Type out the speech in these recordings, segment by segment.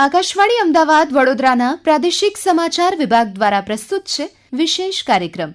આકાશવાણી અમદાવાદ વડોદરાના પ્રાદેશિક સમાચાર વિભાગ દ્વારા પ્રસ્તુત છે વિશેષ કાર્યક્રમ.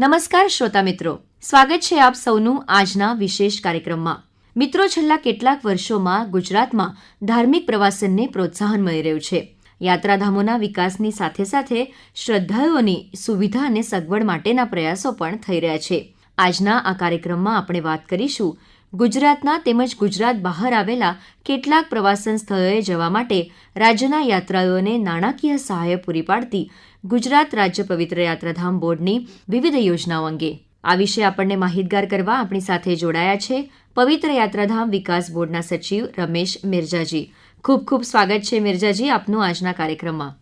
નમસ્કાર શ્રોતા મિત્રો. સ્વાગત છે આપ સૌનું આજના વિશેષ કાર્યક્રમમાં. મિત્રો, છેલ્લા કેટલાક વર્ષોમાં ગુજરાતમાં ધાર્મિક પ્રવાસનને પ્રોત્સાહન મળી રહ્યું છે. યાત્રાધામોના વિકાસની સાથે સાથે શ્રદ્ધાળુઓની સુવિધા અને સગવડ માટેના પ્રયાસો પણ થઈ રહ્યા છે. આજના આ કાર્યક્રમમાં આપણે વાત કરીશું ગુજરાતના તેમજ ગુજરાત બહાર આવેલા કેટલાક પ્રવાસન સ્થળોએ જવા માટે રાજ્યના યાત્રાળુઓને નાણાકીય સહાય પૂરી પાડતી ગુજરાત રાજ્ય પવિત્ર યાત્રાધામ બોર્ડની વિવિધ યોજનાઓ અંગે. આ વિશે આપણને માહિતગાર કરવા આપણી સાથે જોડાયા છે પવિત્ર યાત્રાધામ વિકાસ બોર્ડના સચિવ રમેશ મિર્જાજી. ખૂબ ખૂબ સ્વાગત છે મિર્જાજી આપનું આજના કાર્યક્રમમાં.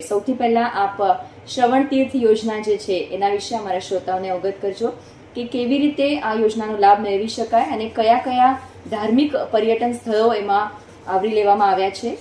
સૌથી પહેલા આપ શ્રવણ તીર્થ યોજના જે છે એના વિશે અમારા શ્રોતાઓને અવગત કરજો કે કેવી રીતે આ યોજનાનો લાભ મેળવી શકાય અને કયા કયા ધાર્મિક પર્યટન સ્થળો એમાં આવરી લેવામાં આવ્યા છે.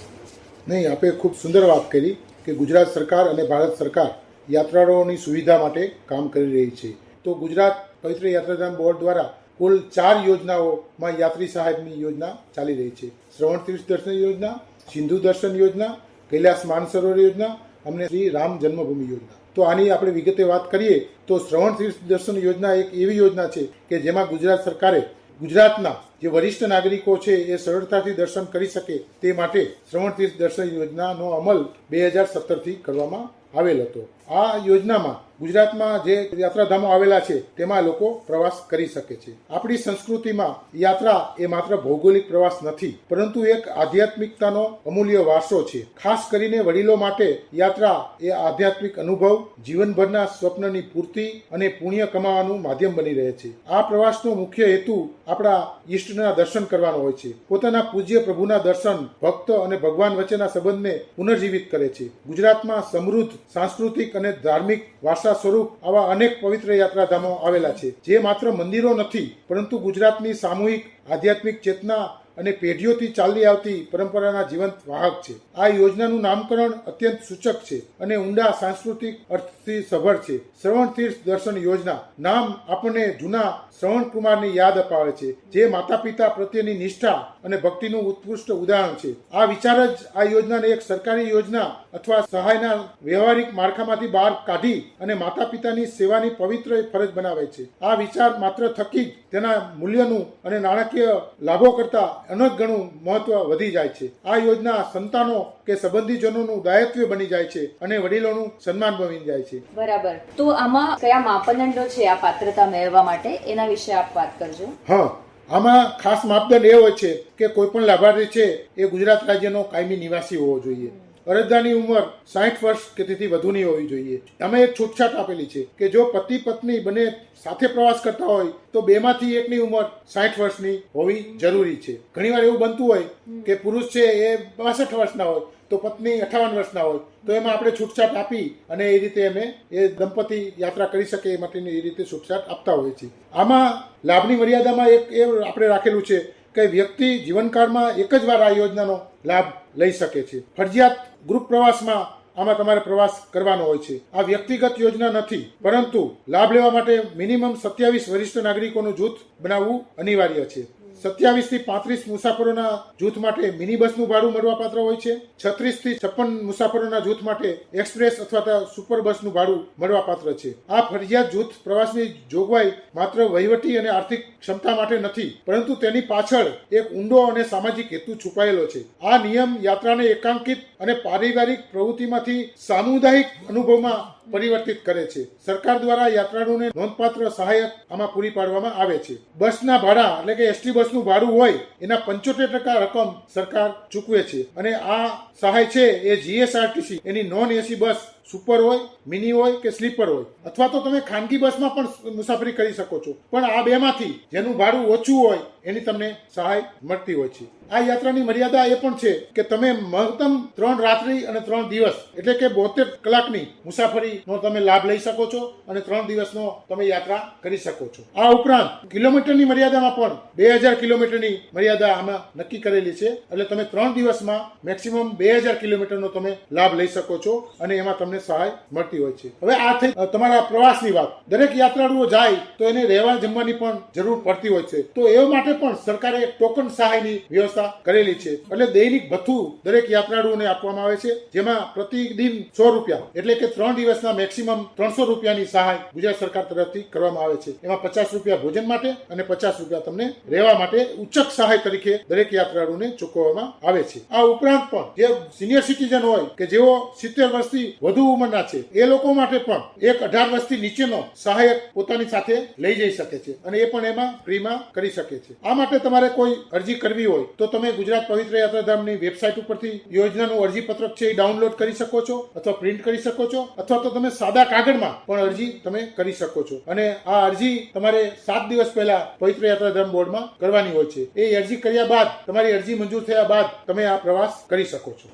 નહીં આપે ખૂબ સુંદર વાત કરી કે ગુજરાત સરકાર અને ભારત સરકાર યાત્રાળુઓની સુવિધા માટે કામ કરી રહી છે. તો ગુજરાત પવિત્ર યાત્રાધામ બોર્ડ દ્વારા કુલ ચાર યોજનાઓમાં યાત્રી સહાયની યોજના ચાલી રહી છે. શ્રવણ તીર્થ દર્શન યોજના, સિંધુ દર્શન યોજના, કૈલાસ માનસરોવર યોજના અમને શ્રી રામ જન્મભૂમિ યોજના. તો આની આપણે વિગતે વાત કરીએ તો શ્રવણ તીર્થ દર્શન યોજના એક એવી યોજના છે કે જેમાં ગુજરાત સરકારે ગુજરાતના જે વરિષ્ઠ નાગરિકો છે એ સરળતાથી દર્શન કરી શકે તે માટે શ્રવણ તીર્થ દર્શન યોજનાનો અમલ બે હજાર સત્તરથી કરવામાં આવેલ હતો. આ યોજનામાં ગુજરાતમાં જે યાત્રાધામો આવેલા છે, તેમાં લોકો પ્રવાસ કરી શકે છે. આપણી સંસ્કૃતિમાં યાત્રા એ માત્ર ભૌગોલિક પ્રવાસ નથી, પરંતુ એક આધ્યાત્મિકતાનો અમૂલ્ય વારસો છે. ખાસ કરીને વડીલો માટે યાત્રા એ આધ્યાત્મિક અનુભવ, જીવનભરના સ્વપ્નની પૂર્તિ અને પુણ્ય કમાવાનું માધ્યમ બની રહે છે. આ પ્રવાસનો મુખ્ય હેતુ આપણા ઈષ્ટના દર્શન કરવાનો હોય છે. પોતાના પૂજ્ય પ્રભુના દર્શન, ભક્ત અને ભગવાન વચ્ચેના સંબંધને પુનર્જીવિત કરે છે. ગુજરાતમાં સમૃદ્ધ, સાંસ્કૃતિક અને ધાર્મિક વારસા સ્વરૂપ આવા અનેક પવિત્ર યાત્રાધામો આવેલા છે. જે માત્ર મંદિરો નથી, પરંતુ ગુજરાતની સામૂહિક, આધ્યાત્મિક ચેતના અને પેઢીઓથી ચાલી આવતી પરંપરાના જીવંત વાહક છે. આ યોજનાનું નામકરણ અત્યંત સૂચક છે અને ઊંડા સાંસ્કૃતિક અર્થથી સભર છે. શ્રવણ તીર્થ દર્શન યોજના નામ આપણને જૂના શ્રવણ કુમારની યાદ અપાવે છે, જે માતા પિતા પ્રત્યેની નિષ્ઠા અને ભક્તિનું ઉત્કૃષ્ટ ઉદાહરણ છે. આ વિચાર જ આ યોજનાને એક સરકારી યોજના અથવા સહાયના વ્યવહારિક માળખામાંથી બહાર કાઢી અને માતા પિતાની સેવાની પવિત્ર ફરજ બનાવે છે. આ વિચાર માત્ર થકી જ તેના મૂલ્યનું અને નાણાકીય લાભો કરતા અનેક ગણું મહત્વ વધી જાય છે. આ યોજના સંતાનો કે સંબંધીજનોનું દાયિત્વ બની જાય છે અને વડીલોનું સન્માન બની જાય છે. બરાબર. તો આમાં કયા માપદંડો છે આ પાત્રતા મેળવવા માટે? એના વિશે આપ વાત કરજો. હા. આમાં ખાસ માપદંડ એ હોય છે કે કોઈ પણ લાભાર્થી છે એ ગુજરાત રાજ્યનો કાયમી નિવાસી હોવો જોઈએ. અરજદારની ઉંમર સાઠ વર્ષ કે તેથી વધુની હોવી જોઈએ. અમે એક છૂટછાટ આપેલી છે કે જો પતિ પત્ની બંને સાથે પ્રવાસ કરતા હોય તો બેમાંથી એકની ઉંમર સાઠ વર્ષની હોવી જરૂરી છે. ઘણીવાર એવું બનતું હોય કે પુરુષ છે એ બાસઠ વર્ષના હોય તો પત્ની અઠાવન વર્ષના હોય, તો એમાં આપણે છૂટછાટ આપી અને એ રીતે અમે એ દંપતી યાત્રા કરી શકે એ માટેની એ રીતે છૂટછાટ આપતા હોઈએ છીએ. આમાં લાભની મર્યાદામાં એક એ આપણે રાખેલું છે કે વ્યક્તિ જીવનકાળમાં એક જ વાર આ યોજનાનો લાભ લઈ શકે છે. ફરજિયાત ગ્રુપ પ્રવાસમાં આમાં તમારે પ્રવાસ કરવાનો હોય છે. આ વ્યક્તિગત યોજના નથી, પરંતુ લાભ લેવા માટે મિનિમમ સત્યાવીસ વરિષ્ઠ નાગરિકોનું જૂથ બનાવવું અનિવાર્ય છે. સત્યાવીસથી પાંત્રીસ મુસાફરોના જૂથ માટે મિની બસનું ભાડું મળવાપાત્ર હોય છે. છત્રીસથી છપ્પન મુસાફરોના જૂથ માટે એક્સપ્રેસ અથવા સુપર બસનું ભાડું મળવાપાત્ર છે. આ ફરજિયાત જૂથ પ્રવાસની જોગવાઈ માત્ર વહીવટી અને આર્થિક ક્ષમતા માટે નથી, પરંતુ તેની પાછળ એક ઊંડો અને સામાજિક હેતુ છુપાયેલો છે. આ નિયમ યાત્રાને એકાંકિત અને પારિવારિક પ્રવૃત્તિમાંથી સામુદાયિક અનુભવમાં પરિવર્તિત કરે છે. સરકાર દ્વારા યાત્રાળુઓને નોંધપાત્ર સહાયક આમાં પૂરી પાડવામાં આવે છે. બસના ભાડા એટલે કે એસટી બસનું ભાડું હોય, એના પંચોતેર ટકા રકમ સરકાર ચૂકવે છે. અને આ સહાય છે એ જીએસઆરટીસી એની નોન એસી બસ સુપર હોય, મિની હોય કે સ્લીપર હોય. અથવા તો તમે ખાનગી બસમાં પણ મુસાફરી કરી શકો છો. પણ આ બેમાંથી જેનું ભાડું ઓછું હોય, એની તમને સહાય મળતી હોય છે. આ યાત્રાની મર્યાદા એ પણ છે કે તમે મહત્તમ ત્રણ રાત્રિ અને ત્રણ દિવસ, એટલે કે બોતેર કલાકની મુસાફરીનો તમે લાભ લઈ શકો છો અને ત્રણ દિવસનો તમે યાત્રા કરી શકો છો. આ ઉપરાંત કિલોમીટરની મર્યાદામાં પણ બે હજાર કિલોમીટરની મર્યાદા આમાં નક્કી કરેલી છે. એટલે તમે ત્રણ દિવસમાં મેક્સિમમ બે હજાર કિલોમીટરનો તમે લાભ લઈ શકો છો અને એમાં તમને સહાય મળતી હોય છે. હવે આ થઈ તમારા પ્રવાસની વાત. દરેક યાત્રાળુઓ જાય તો એને રહેવા જમવાની પણ જરૂર પડતી હોય છે. તો એ માટે પણ સરકારે ટોકન સહાયની વ્યવસ્થા કરેલી છે. એટલે દૈનિક ભથ્થું દરેક યાત્રાળુઓને આપવામાં આવે છે. જેમાં પ્રતિદિન સો રૂપિયા, એટલે કે ત્રણ દિવસના મેક્સિમમ ત્રણસો રૂપિયાની સહાય ગુજરાત સરકાર તરફથી કરવામાં આવે છે. એમાં પચાસ રૂપિયા ભોજન માટે અને પચાસ રૂપિયા તમને રહેવા માટે ઉચ્ચક સહાય તરીકે દરેક યાત્રાળુને ચૂકવવામાં આવે છે. આ ઉપરાંત પણ જે સિનિયર સિટીઝન હોય કે જેઓ સિત્તેર વર્ષથી વધુ ઉંમરના છે. એ લોકો માટે પણ એક અઢાર વર્ષથી નીચેનો સહાયક પોતાની સાથે લઈ જઈ શકે છે અને એ પણ એમાં ફ્રીમાં કરી શકે છે. આ માટે તમારે કોઈ અરજી કરવી હોય તો તમે ગુજરાત પવિત્ર યાત્રાધામની વેબસાઇટ ઉપરથી યોજનાનું અરજી પત્રક છે એ ડાઉનલોડ કરી શકો છો અથવા પ્રિન્ટ કરી શકો છો અથવા તો તમે સાદા કાગળમાં પણ અરજી તમે કરી શકો છો. અને આ અરજી તમારે સાત દિવસ પહેલા પવિત્ર યાત્રાધામ બોર્ડમાં કરવાની હોય છે. એ અરજી કર્યા બાદ તમારી અરજી મંજૂર થયા બાદ તમે આ પ્રવાસ કરી શકો છો.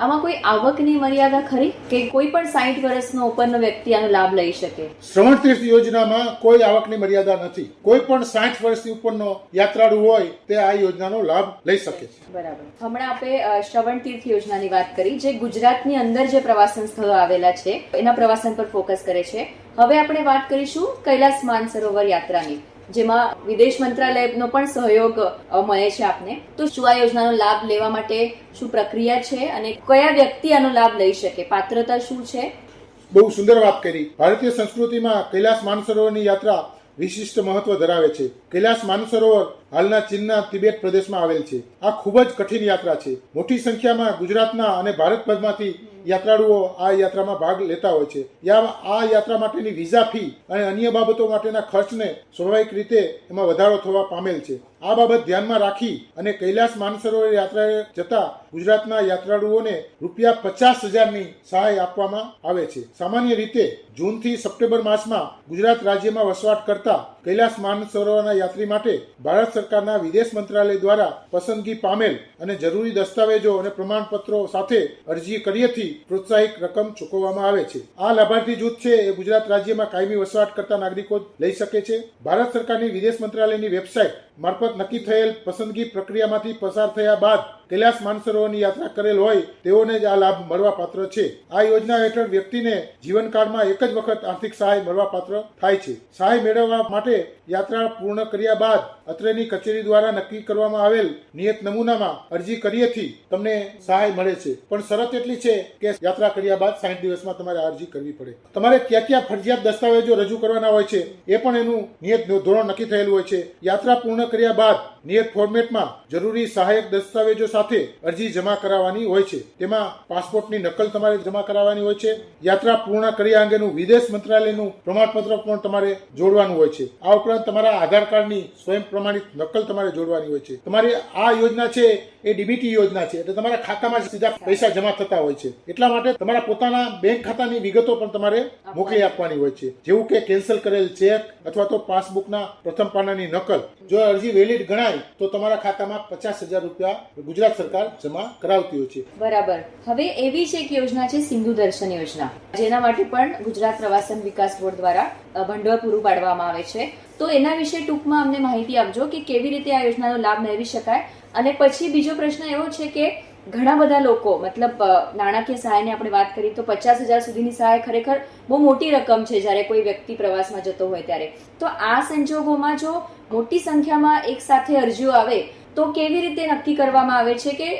આમાં કોઈ આવકની મર્યાદા ખરી? કે કોઈ પણ સાઠ વર્ષનો ઉપરનો વ્યક્તિ આનો લાભ લઈ શકે. શ્રવણ તીર્થ યોજનામાં કોઈ આવકની મર્યાદા નથી. કોઈ પણ સાઠ વર્ષથી ઉપરનો યાત્રાળુ હોય તે આ યોજનાનો લાભ લઈ શકે છે. બરાબર. હમણાં આપણે શ્રવણ તીર્થ યોજનાની વાત કરી જે ગુજરાતની અંદર જે પ્રવાસન સ્થળો આવેલા છે એના પ્રવાસન પર ફોકસ કરે છે. હવે આપણે વાત કરીશું કૈલાસ માનસરોવર યાત્રાની. જેમાં વિદેશ મંત્રાલયનો પણ સહયોગ મળે છે આપને. તો શું આ યોજનાનો લાભ લેવા માટે શું પ્રક્રિયા છે અને કયા વ્યક્તિ આનો લાભ લઈ શકે? પાત્રતા શું છે? બહુ સુંદર વાત કરી. ભારતીય સંસ્કૃતિમાં કૈલાસ માનસરોવરની યાત્રા વિશિષ્ટ મહત્વ ધરાવે છે. કૈલાસ માનસરોવર હાલના ચીનના તિબેટ પ્રદેશમાં આવેલ છે. આ ખૂબ જ કઠિન યાત્રા છે. મોટી સંખ્યામાં ગુજરાતના અને ભારતભરમાંથી યાત્રાળુઓ આ યાત્રામાં ભાગ લેતા હોય છે. આ યાત્રા માટેની વિઝા ફી અને અન્ય બાબતો માટેના ખર્ચને સ્વાભાવિક રીતે એમાં વધારો થવા પામેલ છે. આ બાબત ધ્યાનમાં રાખી અને કૈલાસ માનસરોવર યાત્રાએ જતા ગુજરાતના યાત્રાળુઓને રૂપિયા પચાસ હજારની સહાય આપવામાં આવે છે. સામાન્ય રીતે જૂનથી સપ્ટેમ્બર માસમાં ગુજરાત રાજ્યમાં વસવાટ કરતા કૈલાસ માનસરોવરના યાત્રી માટે ભારત સરકારના વિદેશ મંત્રાલય દ્વારા પસંદગી પામેલ અને જરૂરી દસ્તાવેજો અને પ્રમાણપત્રો સાથે અરજી કરીએથી પ્રોત્સાહિત રકમ ચૂકવવામાં આવે છે. આ લાભાર્થી જૂથ છે એ ગુજરાત રાજ્યમાં કાયમી વસવાટ કરતા નાગરિકો લઈ શકે છે. ભારત સરકારની વિદેશ મંત્રાલયની વેબસાઇટ મારફત નક્કી થયેલ પસંદગી પ્રક્રિયામાંથી પસાર થયા બાદ કૈલાસ માનસરોવરની યાત્રા કરેલ હોય તેઓને જ આ લાભ મળવાપાત્ર છે. આ યોજના હેઠળ વ્યક્તિને જીવનકાળમાં એક જ વખત આર્થિક સહાય મળવાપાત્ર થાય છે. સહાય મેળવવા માટે યાત્રા પૂર્ણ કર્યા બાદ અત્રેની કચેરી દ્વારા નક્કી કરવામાં આવેલ નિયત નમૂનામાં અરજી કરીએથી તમને સહાય મળે છે. પણ શરત એટલી છે કે યાત્રા કર્યા બાદ સાઠ દિવસમાં તમારે અરજી કરવી પડે. તમારે ક્યાં ક્યાં ફરજિયાત દસ્તાવેજો રજૂ કરવાના હોય છે એ પણ એનું નિયત ધોરણ નક્કી થયેલું હોય છે. યાત્રા પૂર્ણ કર્યા બાદ નિયત ફોર્મેટમાં જરૂરી સહાયક દસ્તાવેજો સાથે અરજી જમા કરાવવાની હોય છે. તેમાં પાસપોર્ટની નકલ તમારે જમા કરાવવાની હોય છે. યાત્રા પૂર્ણ કર્યા અંગેનું વિદેશ મંત્રાલયનું પ્રમાણપત્ર પણ તમારે જોડવાનું હોય છે. આ ઉપરાંત તમારા આધાર કાર્ડની સ્વયં પ્રમાણિત નકલ તમારે જોડવાની હોય છે. તમારી આ યોજના છે એ ડીબીટી યોજના છે. એટલે તમારા ખાતામાં સીધા પૈસા જમા થતા હોય છે. એટલા માટે તમારા પોતાના બેંક ખાતાની વિગતો પણ તમારે મોકલી આપવાની હોય છે. જેવું કે કેન્સલ કરેલ ચેક અથવા તો પાસબુકના પ્રથમ પાનાની નકલ. જો અરજી વેલિડ ગણાય તો તમારા ખાતામાં પચાસ હજાર રૂપિયા ગુજરાત સરકાર જમા કરાવતી હોય છે. બરાબર. હવે એવી છે એક યોજના છે, સિંધુ દર્શન યોજના. જેના માટે પણ ગુજરાત પ્રવાસન વિકાસ બોર્ડ દ્વારા ભંડોળ પૂરું પાડવામાં આવે છે. તો એના વિશે ટૂંકમાં અમને માહિતી આપજો કે કેવી રીતે આ યોજનાનો લાભ મેળવી શકાય. અને પછી બીજો પ્રશ્ન એવો છે કે ઘણા બધા લોકો મતલબ નાણાકીય સહાયની આપણે વાત કરીએ તો પચાસ હજાર સુધીની સહાય ખરેખર બહુ મોટી રકમ છે જ્યારે કોઈ વ્યક્તિ પ્રવાસમાં જતો હોય ત્યારે. તો આ સંજોગોમાં જો મોટી સંખ્યામાં એક સાથે અરજીઓ આવે તો કેવી રીતે નક્કી કરવામાં આવે છે કે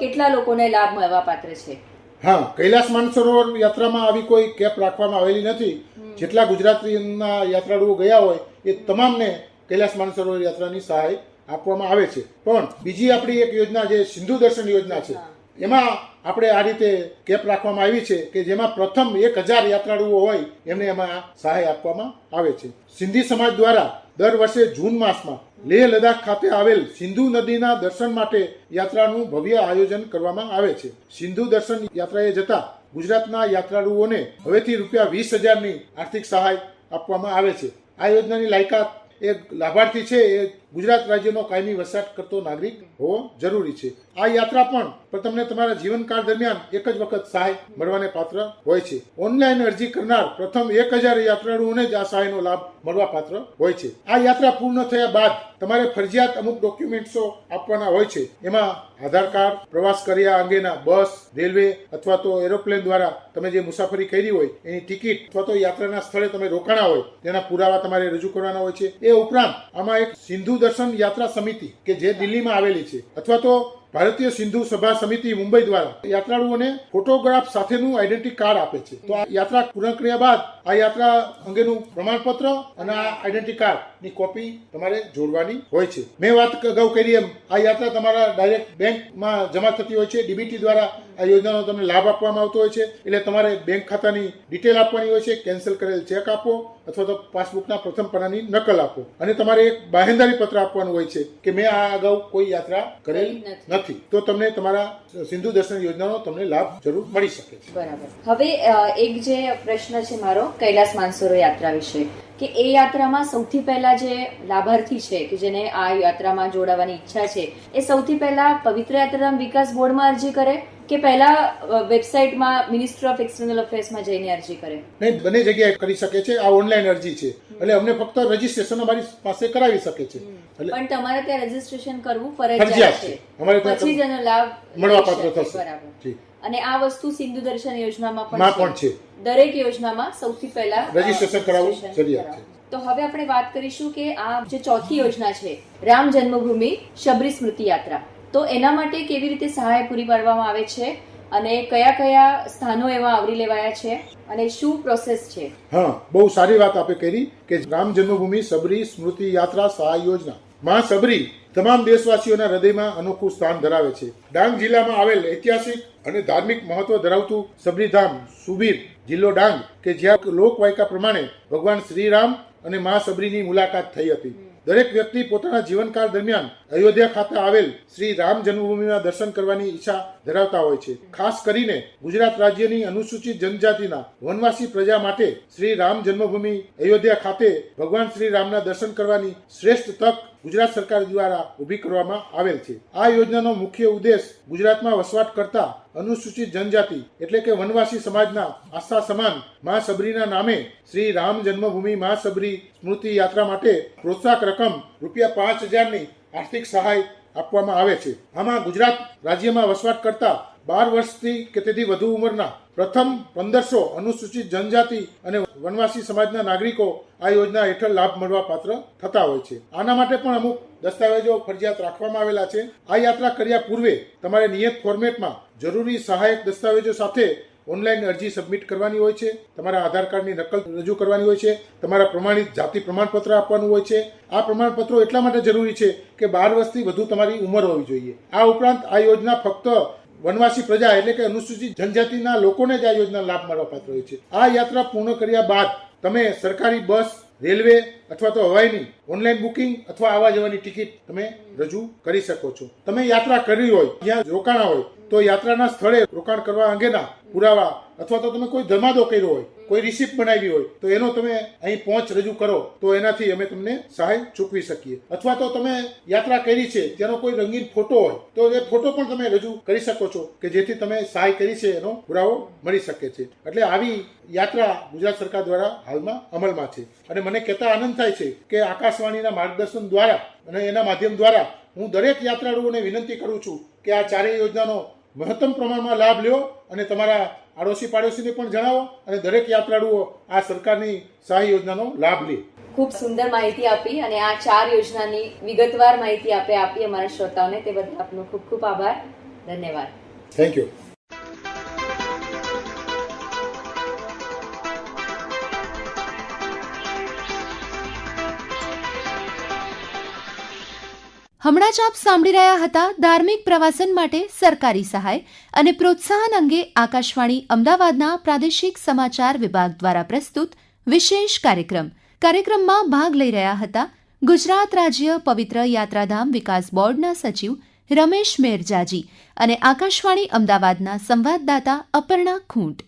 કેટલા લોકોને લાભ મળવા પાત્ર છે? હા કૈલાસ માનસરોવર યાત્રામાં આવી કોઈ કેપ રાખવામાં આવેલી નથી. જેટલા ગુજરાતીના યાત્રાળુઓ ગયા હોય એ તમામને કૈલાસ માનસરોવર યાત્રાની સહાય આપવામાં આવે છે. પણ બીજી આપણી એક યોજના જે સિંધુ દર્શન યોજના છે એમાં આપણે આ રીતે કેપ રાખવામાં આવી છે કે જેમાં પ્રથમ એક હજાર યાત્રાળુઓ હોય એમને એમાં સહાય આપવામાં આવે છે. સિંધી સમાજ દ્વારા દર વર્ષે જૂન માસમાં લેહ લદ્દાખ ખાતે આવેલ સિંધુ નદીના દર્શન માટે યાત્રાનું ભવ્ય આયોજન કરવામાં આવે છે. સિંધુ દર્શન યાત્રાએ જતા ગુજરાતના યાત્રાળુઓને હવેથી રૂપિયા વીસ હજારની આર્થિક સહાય આપવામાં આવે છે. આ યોજનાની લાયકાત એ લાભાર્થી છે એ ગુજરાત રાજ્યનો કાયમી વસાહત કરતો નાગરિક હોવો જરૂરી છે. આ યાત્રા પણ તમને તમારા જીવનકાળ દરમિયાન એક જ વખત સહાય મળવાને પાત્ર હોય છે. ઓનલાઈન અરજી કરનાર પ્રથમ એક હજાર યાત્રાળુઓને જ આ સહાયનો લાભ મળવા પાત્ર હોય છે. આ યાત્રા પૂર્ણ થયા બાદ તમારે ફરજિયાત અમુક ડોક્યુમેન્ટ્સો આપવાના હોય છે. એમાં આધાર કાર્ડ, પ્રવાસ કર્યા અંગેના બસ, રેલવે અથવા તો એરોપ્લેન દ્વારા તમે જે મુસાફરી કરી હોય, એની ટિકિટ અથવા તો યાત્રાના સ્થળે તમે રોકાણા હોય, તેના પુરાવા તમારે રજૂ કરવાના હોય છે. એ ઉપરાંત આમાં એક સિંધુ દર્શન યાત્રા સમિતિ, કે જે દિલ્હીમાં આવેલી છે, અથવા તો ભારતીય સિંધુ સભા સમિતિ મુંબઈ દ્વારા, યાત્રાળુઓને ફોટોગ્રાફ સાથેનું આઈડેન્ટિટી કાર્ડ આપે છે. તો આ યાત્રા પૂર્ણ કર્યા બાદ આ યાત્રા અંગેનું પ્રમાણપત્ર અને આ આઈડેન્ટિટી કાર્ડની કોપી તમારે જોડવાની હોય છે. મેં વાત અગાઉ કરી એમ, આ યાત્રા તમારા ડાયરેક્ટ બેંકમાં જમા થતી હોય છે, ડીબીટી દ્વારા આ યોજનાનો તમને લાભ આપવામાં આવતો હોય છે. એટલે તમારે બેંક ખાતાની ડિટેલ આપવાની હોય છે કેન્સલ કરેલ ચેક આપો અથવા તો પાસબુકના પ્રથમ પન્નાની નકલ આપો. અને તમારે એક બાહેંધારી પત્ર આપવાનું હોય છે કે મેં આ અગાઉ કોઈ યાત્રા કરેલ નથી. તો તમને તમારા સિંધુ દર્શન યોજનાનો તમને લાભ જરૂર મળી શકે છે. બરાબર. હવે એક જે પ્રશ્ન છે મારો કૈલાસ માનસરો યાત્રા વિશે. કે એ યાત્રામાં સૌથી પહેલા જે લાભાર્થી છે કે જેને આ યાત્રામાં જોડાવાની ઈચ્છા છે એ સૌથી પહેલા પવિત્ર યાત્રાધામ વિકાસ બોર્ડમાં અરજી કરે કે પહેલા વેબસાઇટમાં મિનિસ્ટ્રી ઓફ એક્સટર્નલ અફેર્સમાં જઈને અરજી કરે? નહીં બંને જગ્યાએ કરી શકે છે આ ઓનલાઈન અરજી છે. એટલે અમને ફક્ત રજીસ્ટ્રેશન અમારી પાસે કરાવી શકે છે. પણ તમારે ત્યાં રજીસ્ટ્રેશન કરવું ફરજિયાત છે. અમારે પછી જ એનો લાભ મળવા પાત્ર થશે. બરાબર. અને આ વસ્તુ સિંધુ દર્શન યોજનામાં પણ છે. દરેક યોજનામાં સૌથી પહેલા રજીસ્ટ્રેશન કરાવવું જરૂરિયાત છે. તો હવે આપણે વાત કરીશું કે આ જે ચોથી યોજના છે રામ જન્મભૂમિ શબરી સ્મૃતિ યાત્રા. તો એના માટે કેવી રીતે સહાય પૂરી પાડવામાં આવે છે અને કયા કયા સ્થાનો એવા આવરી લેવાયા છે અને શું પ્રોસેસ છે? હા બહુ સારી વાત આપે કરી કે રામ જન્મભૂમિ સબરી સ્મૃતિ યાત્રા સહાય યોજના. માં સબરી તમામ દેશવાસીઓના હૃદયમાં અનોખું સ્થાન ધરાવે છે. ડાંગ જિલ્લામાં આવેલ ઐતિહાસિક અને ધાર્મિક મહત્વ ધરાવતું સબરીધામ સુબીર જિલ્લો ડાંગ કે જ્યાં લોકવાયકા પ્રમાણે ભગવાન શ્રીરામ અને મા સબરીની મુલાકાત થઈ હતી. દરેક વ્યક્તિ પોતાના જીવનકાળ દરમિયાન અયોધ્યા ખાતે આવેલ શ્રી રામ જન્મભૂમિના દર્શન કરવાની ઈચ્છા ધરાવતા હોય છે. ખાસ કરીને ગુજરાત રાજ્યની અનુસૂચિત જનજાતિના વનવાસી પ્રજા માટે શ્રી રામ જન્મભૂમિ અયોધ્યા ખાતે ભગવાન શ્રી રામના દર્શન કરવાની શ્રેષ્ઠ તક ગુજરાત સરકાર દ્વારા ઊભી કરવામાં આવેલ છે. આ યોજનાનો મુખ્ય ઉદ્દેશ ગુજરાતમાં વસવાટ કરતા અનુસૂચિત જનજાતિ એટલે કે વનવાસી સમાજના આસ્થા સમાન મા સબરીના નામે શ્રી રામ જન્મભૂમિ મા સબરી સ્મૃતિ યાત્રા માટે પ્રોત્સાહક રકમ રૂપિયા પાંચ હજારની આર્થિક સહાય આપવામાં આવે છે. આમાં ગુજરાત રાજ્યમાં વસવાટ કરતા બાર વર્ષથી કે તેથી વધુ ઉંમરના પ્રથમ પંદરસો અનુસૂચિત જનજાતિ અને વનવાસી સમાજના નાગરિકો આ યોજના હેઠળ લાભ મળવા પાત્ર થતા હોય છે. આના માટે પણ અમુક દસ્તાવેજો ફરજિયાત રાખવામાં આવેલા છે. આ યાત્રા કર્યા પૂર્વે તમારે નિયત ફોર્મેટમાં જરૂરી સહાયક દસ્તાવેજો સાથે ઓનલાઈન અરજી સબમિટ કરવાની હોય છે, તમારા આધાર કાર્ડની નકલ રજૂ કરવાની હોય છે, તમારા પ્રમાણિત જાતિ પ્રમાણપત્ર આપવાનું હોય છે. આ પ્રમાણપત્રો એટલા માટે જરૂરી છે કે બાર વર્ષથી વધુ તમારી ઉંમર હોવી જોઈએ. આ ઉપરાંત આ યોજના ફક્ત વનવાસી પ્રજા એટલે કે અનુસૂચિત જનજાતિના લોકોને જ આ યોજના લાભ મળવા પાત્ર હોય છે. આ યાત્રા પૂર્ણ કર્યા બાદ તમે સરકારી બસ, રેલવે અથવા તો હવાઈની ઓનલાઈન બુકિંગ અથવા આવવા જવાની ટિકિટ તમે રજૂ કરી શકો છો. તમે યાત્રા કરી હોય જ્યાં રોકાણા હોય, તો યાત્રાના સ્થળે રોકાણ કરવા અંગેના પુરાવા અથવા તો તમે કોઈ ધમાદો કર્યો હોય, કોઈ રિસિપ્ટ બનાવી હોય, તો એનો તમે અહીં પહોંચ રજૂ કરો, તો એનાથી અમે તમને સહાય ચૂકવી શકીએ. અથવા તો તમે યાત્રા કરી છે તેનો કોઈ રંગીન ફોટો હોય, તો એ ફોટો પણ તમે રજૂ કરી શકો છો કે જેથી તમે સહાય કરી છે, એનો પુરાવો મળી શકે છે. એટલે આવી યાત્રા ગુજરાત સરકાર દ્વારા હાલમાં અમલમાં છે. અને મને કહેતા આનંદ થાય છે કે આકાશવાણીના માર્ગદર્શન દ્વારા અને એના માધ્યમ દ્વારા હું દરેક યાત્રાળુઓને વિનંતી કરું છું કે આ ચારેય યોજનાનો મહત્તમ પ્રમાણમાં લાભ લ્યો અને તમારા આડોશી પાડોશીને પણ જણાવો અને દરેક યાત્રાળુઓ આ સરકારની સહાય યોજનાનો લાભ લે. ખૂબ સુંદર માહિતી આપી અને આ ચાર યોજનાની વિગતવાર માહિતી આપે આપી અમારા શ્રોતાઓને. તે બદલ આપનો ખૂબ ખૂબ આભાર. ધન્યવાદ. થેન્ક યુ હમણાં જ આપ સાંભળી રહ્યા હતા ધાર્મિક પ્રવાસન માટે સરકારી સહાય અને પ્રોત્સાહન અંગે આકાશવાણી અમદાવાદના પ્રાદેશિક સમાચાર વિભાગ દ્વારા પ્રસ્તુત વિશેષ કાર્યક્રમ. કાર્યક્રમમાં ભાગ લઈ રહ્યા હતા ગુજરાત રાજ્ય પવિત્ર યાત્રાધામ વિકાસ બોર્ડના સચિવ રમેશ મેરજાજી અને આકાશવાણી અમદાવાદના સંવાદદાતા અપર્ણા ખૂંટ.